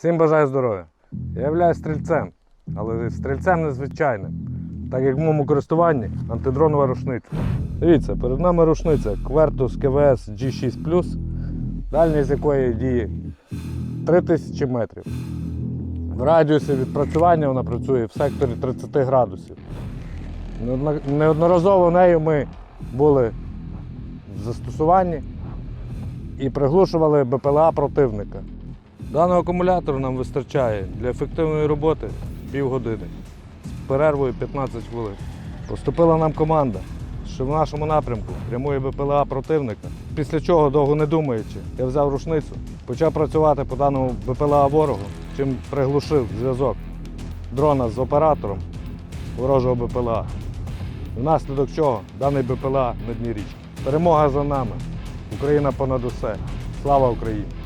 Всім бажаю здоров'я. Я являюсь стрільцем, але стрільцем незвичайним, так як в моєму користуванні антидронова рушниця. Дивіться, перед нами рушниця Quertus КВС G6 дальність якої діє 3000 метрів. В радіусі відпрацювання вона працює в секторі 30 градусів. Неодноразово нею ми були в застосуванні і приглушували БПЛА противника. Даного акумулятору нам вистачає для ефективної роботи півгодини з перервою 15 хвилин. Поступила нам команда, що в нашому напрямку прямує БПЛА противника. Після чого, довго не думаючи, я взяв рушницю, почав працювати по даному БПЛА ворогу, чим приглушив зв'язок дрона з оператором ворожого БПЛА. Внаслідок чого даний БПЛА на дні річки. Перемога за нами. Україна понад усе. Слава Україні!